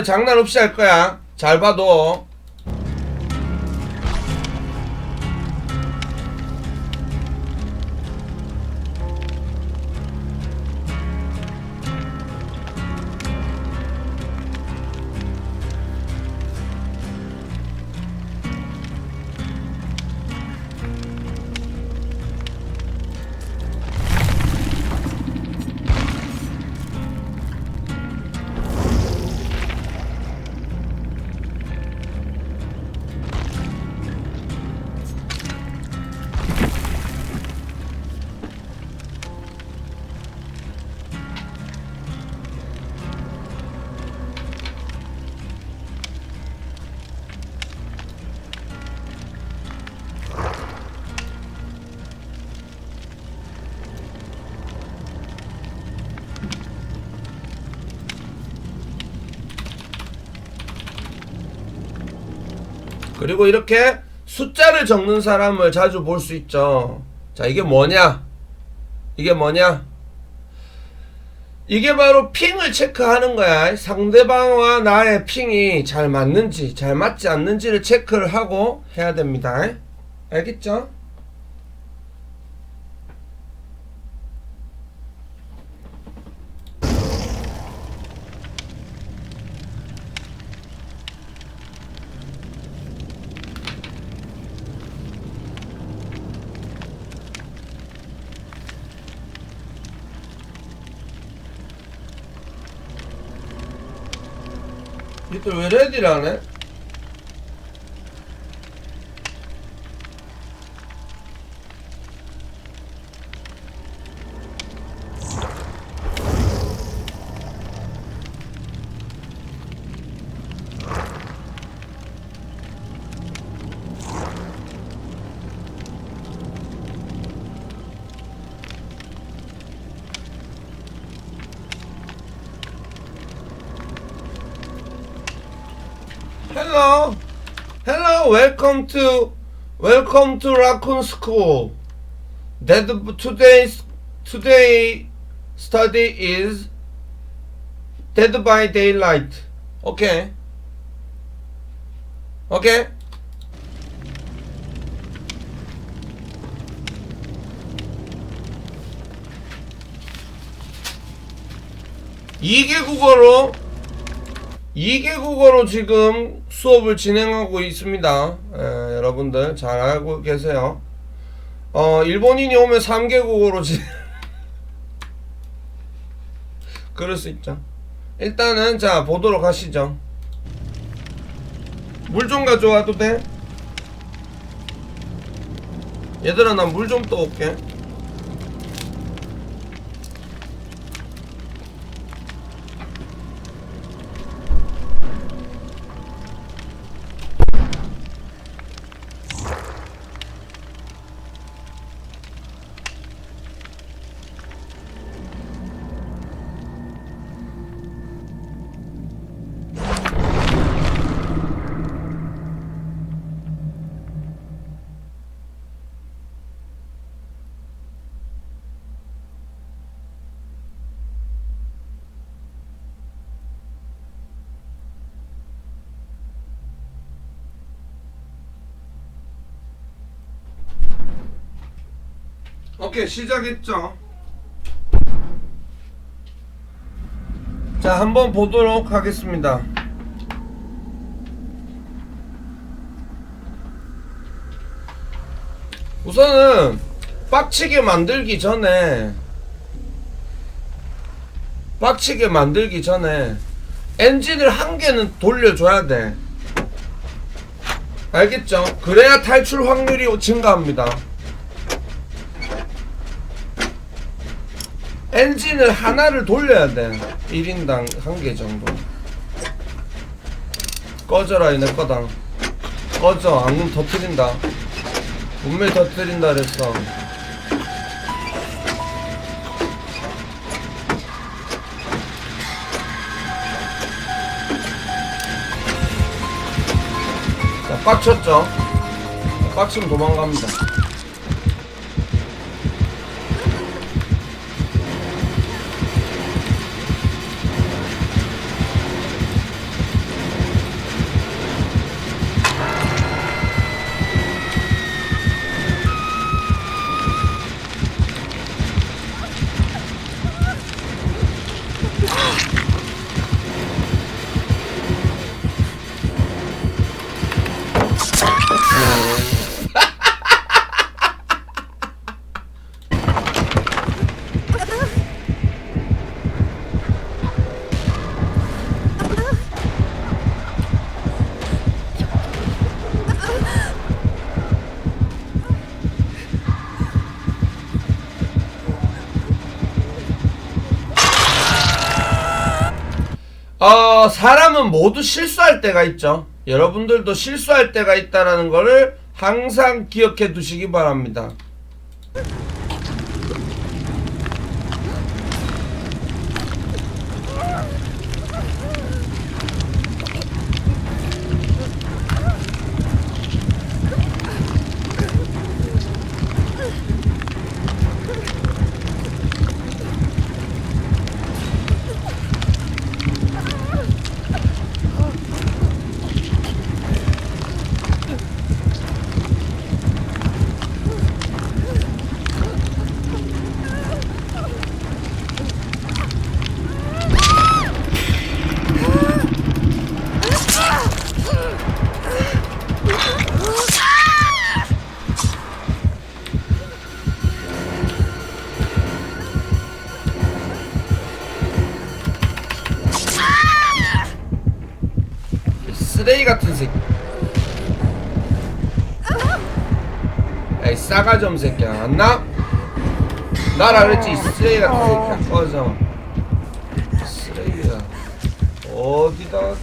장난 없이 할 거야. 잘 봐도. 그리고 이렇게 숫자를 적는 사람을 자주 볼 수 있죠. 자, 이게 뭐냐? 이게 뭐냐? 이게 바로 핑을 체크하는 거야. 상대방과 나의 핑이 잘 맞는지, 잘 맞지 않는지를 체크를 하고 해야 됩니다. 알겠죠? 니들 왜 레디를 안 해? Hello, hello, welcome to, welcome to Raccoon School. That today's today study is Dead by Daylight. Okay. Okay. 이개 국어로 이개 국어로 지금 수업을 진행하고 있습니다. 에, 여러분들 잘 알고 계세요. 어, 일본인이 오면 3개 국어로 진 그럴 수 있죠. 일단은 자 보도록 하시죠. 물 좀 가져와도 돼? 얘들아 나물좀 떠올게. 오케이 시작했죠? 자 한번 보도록 하겠습니다. 우선은 빡치게 만들기 전에 빡치게 만들기 전에 엔진을 한 개는 돌려줘야 돼. 알겠죠? 그래야 탈출 확률이 증가합니다 엔진을 하나를 돌려야 돼. 1인당 한 개 정도. 꺼져라, 이내 거당. 꺼져, 안 그럼 터트린다. 분명히 터트린다 그랬어. 자, 빡쳤죠? 빡치면 도망갑니다. 어, 사람은 모두 실수할 때가 있죠. 여러분들도 실수할 때가 있다라는 거를 항상 기억해 두시기 바랍니다. 쓰레기 같은 새끼. 에이 싸가지 없는 새끼야. 안 나? 나라 그랬지 이 쓰레기 같은 새끼야. 꺼져. 쓰레기야. 어디다?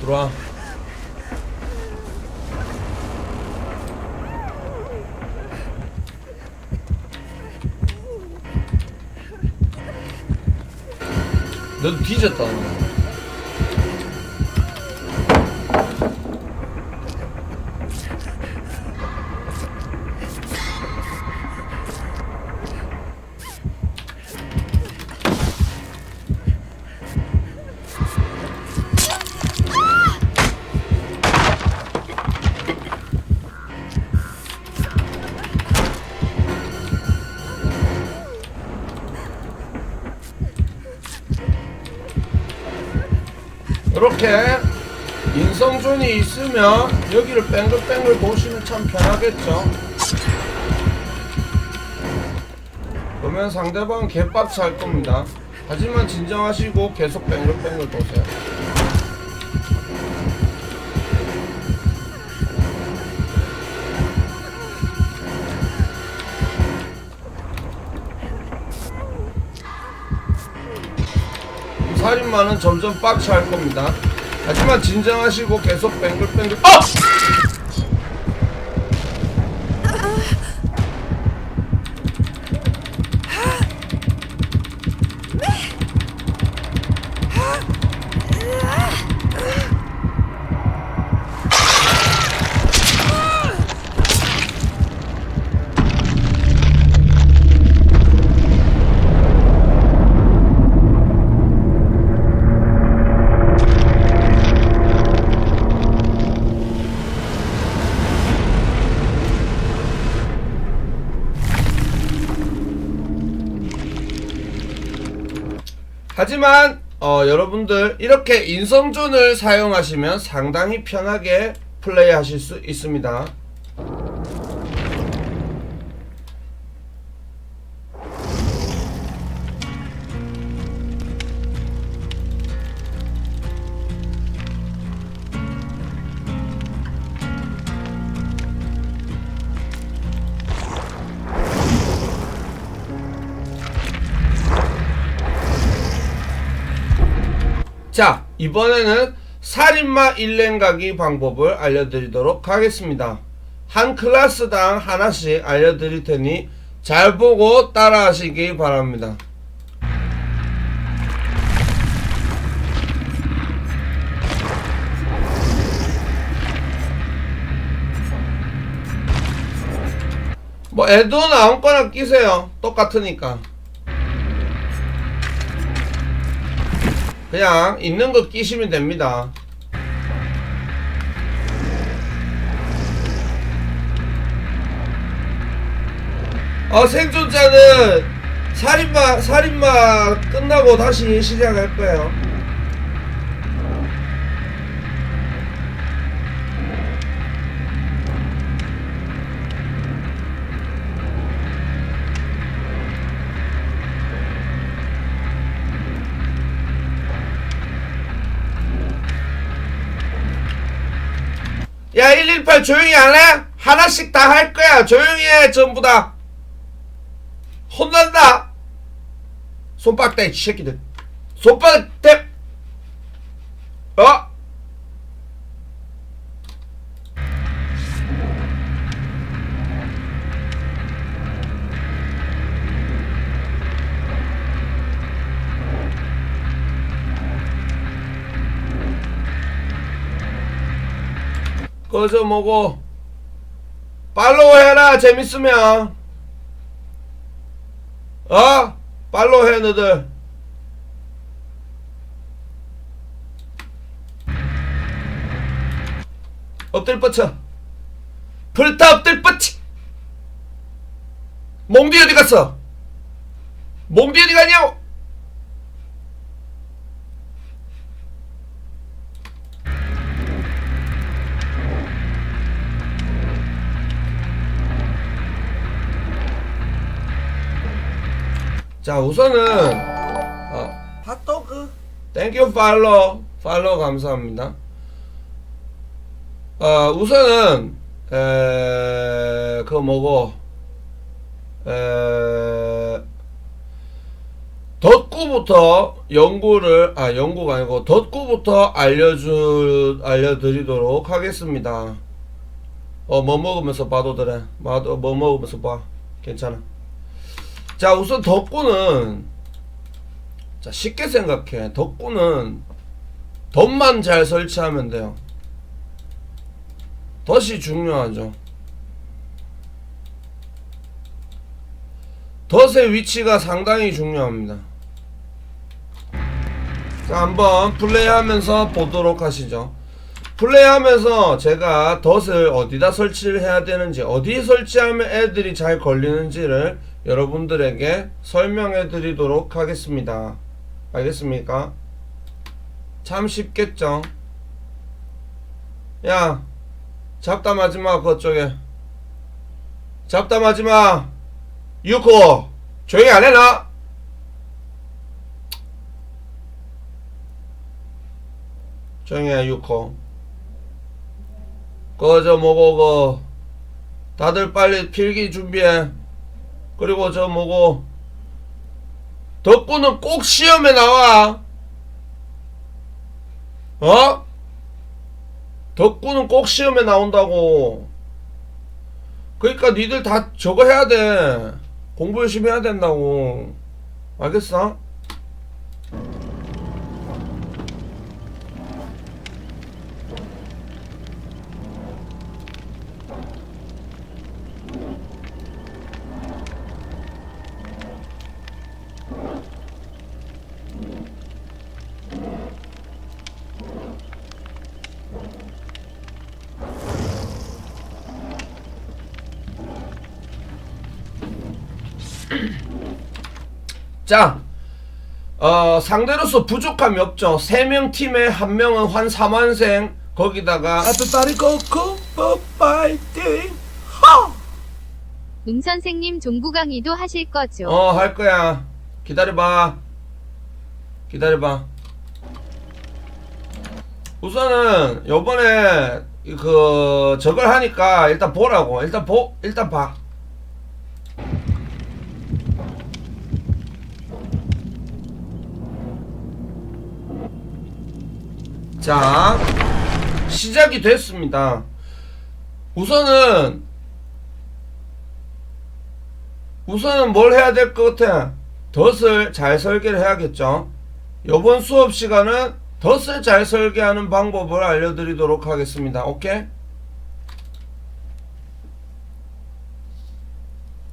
들어와. 너도 뒤졌다. 이렇게 인성존이 있으면 여기를 뺑글뺑글 도시면 참 편하겠죠. 그러면 상대방은 개빡치 할 겁니다. 하지만 진정하시고 계속 뺑글뺑글 도세요. 이 살인마는 점점 빡치 할 겁니다. 하지만 진정하시고 계속 뱅글뱅글 아! 하지만 어, 여러분들 이렇게 인성존을 사용하시면 상당히 편하게 플레이하실 수 있습니다. 자, 이번에는 살인마 일랭 가기 방법을 알려드리도록 하겠습니다. 한 클래스당 하나씩 알려드릴 테니 잘 보고 따라 하시기 바랍니다. 뭐 애돈 아무거나 끼세요. 똑같으니까. 그냥 있는 거 끼시면 됩니다. 어, 생존자는 살인마, 살인마 끝나고 다시 시작할 거예요. 118 조용히 안 해? 하나씩 다 할 거야. 조용히 해, 전부 다. 혼난다. 손바닥 대, 이 새끼들. 손바닥 대. 그저 뭐고 팔로우 해라 재밌으면. 어? 팔로우 해 너들. 엎들 뻗쳐. 불타 엎들 뻗치. 몽디 어디 갔어? 몽디 어디 갔냐고 자 우선은 어, 핫도그 땡큐 팔로 팔로 감사합니다. 어 우선은 에그 뭐고 에 덧구부터 연구를 아 연구가 아니고 덧구부터 알려주 알려드리도록 하겠습니다. 어뭐 먹으면서 봐도 되네. 뭐, 뭐 먹으면서 봐. 괜찮아. 자 우선 덧구는 자 쉽게 생각해. 덧구는 덧만 잘 설치하면 돼요. 덧이 중요하죠. 덧의 위치가 상당히 중요합니다. 자 한번 플레이하면서 보도록 하시죠. 플레이하면서 제가 덧을 어디다 설치를 해야 되는지 어디에 설치하면 애들이 잘 걸리는지를 여러분들에게 설명해 드리도록 하겠습니다. 알겠습니까? 참 쉽겠죠? 야 잡담하지 마 그쪽에. 잡담하지 마 유코. 조용히 안 해놔 조용히 해 유코. 그저 뭐고 그 다들 빨리 필기 준비해 그리고 저 뭐고 덕구는 꼭 시험에 나와 어? 덕구는 꼭 시험에 나온다고 그러니까 니들 다 저거 해야 돼 공부 열심히 해야 된다고 알겠어? 자, 어, 상대로서 부족함이 없죠. 3명 팀에 한 명은 환 3완생, 거기다가, 아따따리 코코 뽀파이팅 웅 선생님 종구 강의도 하실 거죠? 어, 할 거야. 기다려봐. 기다려봐. 우선은, 요번에, 그, 저걸 하니까, 일단 보라고. 일단 보, 일단 봐. 자, 시작이 됐습니다. 우선은, 우선은 뭘 해야 될 것 같아? 덫을 잘 설계를 해야겠죠. 이번 수업 시간은 덫을 잘 설계하는 방법을 알려드리도록 하겠습니다. 오케이?